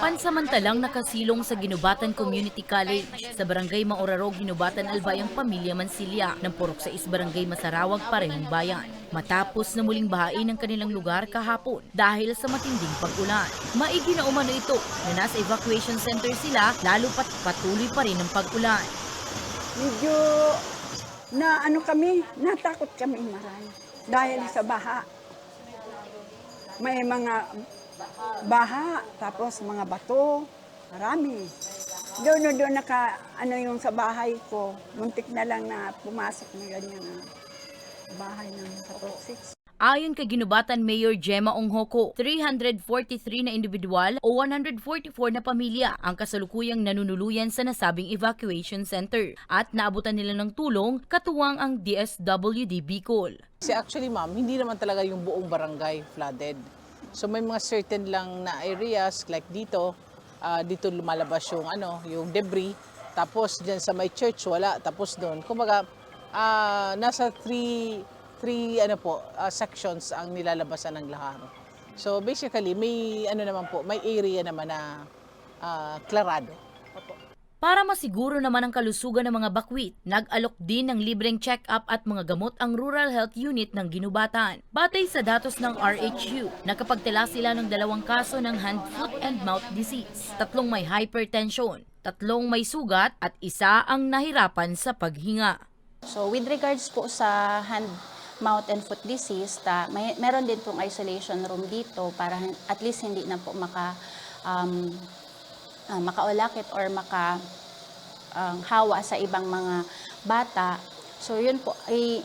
Pansamantalang nakasilong sa Ginubatan Community College sa Barangay Maoraro, Ginubatan Albay ang pamilya Mansilya ng Purok 6 Barangay Masarawag, Parehong Bayan. Matapos na muling bahain ang kanilang lugar kahapon dahil sa matinding pag-ulan. Maigi na umano ito na nasa evacuation center sila lalo pat patuloy pa rin ang pag-ulan. medyo na ano kami, natakot kami marami dahil sa baha. May mga baha, tapos mga bato, marami. Doon na doon naka, ano yung sa bahay ko, muntik na lang na pumasok na ganyan na bahay ng Katok 6. Ayon kay Ginubatan Mayor Gemma Onghoko, 343 na individual o 144 na pamilya ang kasalukuyang nanunuluyan sa nasabing evacuation center at naabutan nila ng tulong katuwang ang DSWD Bicol. Kasi actually ma'am, hindi naman talaga yung buong barangay flooded. So may mga certain lang na areas like dito, ah, dito lumalabas yung ano, yung debris. Tapos diyan sa may church wala, tapos doon. Kumbaga ah, nasa three three ano po, ah, sections ang nilalabasan ng lahar. So basically may ano naman po, may area naman na ah, klarado. Para masiguro naman ang kalusugan ng mga bakwit, nag-alok din ng libreng check-up at mga gamot ang Rural Health Unit ng Ginubatan. Batay sa datos ng RHU, nakapagtala sila ng dalawang kaso ng hand, foot, and mouth disease, tatlong may hypertension, tatlong may sugat at isa ang nahirapan sa paghinga. So with regards po sa hand, mouth and foot disease, ta, may, meron din pong isolation room dito para at least hindi na po maka um, ah, makaulakit or maka ang hawa sa ibang mga bata. So yun po,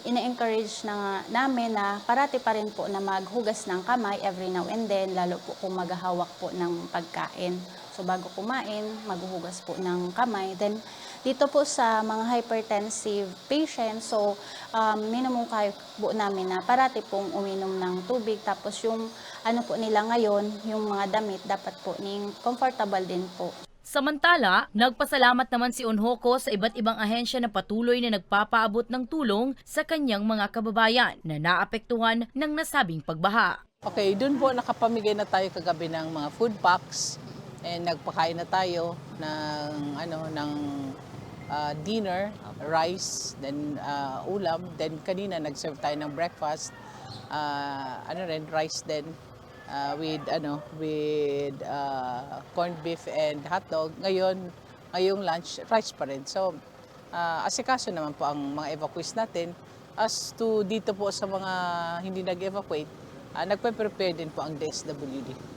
ina-encourage na namin na parati pa rin po na maghugas ng kamay every now and then, lalo po kung maghahawak po ng pagkain. So bago kumain, maghuhugas po ng kamay. Then dito po sa mga hypertensive patients, so um, minumungkay po namin na parati pong uminom ng tubig. Tapos yung ano po nila ngayon, yung mga damit, dapat po ning comfortable din po. Samantala, nagpasalamat naman si Onhoko sa iba't ibang ahensya na patuloy na nagpapaabot ng tulong sa kanyang mga kababayan na naapektuhan ng nasabing pagbaha. Okay, dun po nakapamigay na tayo kagabi ng mga food packs and nagpakain na tayo ng ano ng ah, dinner, rice, then ah, ulam, then kanina nag-serve tayo ng breakfast. ah, ano rin rice din ah, with ano with ah, corned beef and hotdog. Ngayon, ngayong lunch rice pa rin. So ah, asikaso naman po ang mga evacuees natin. As to dito po sa mga hindi nag-evacuate, uh, nagpe-prepare din po ang DSWD.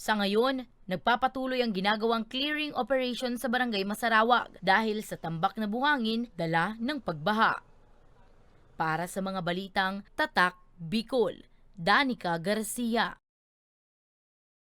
Sa ngayon, nagpapatuloy ang ginagawang clearing operation sa barangay Masarawag dahil sa tambak na buhangin dala ng pagbaha. Para sa mga balitang Tatak Bicol, Danica Garcia.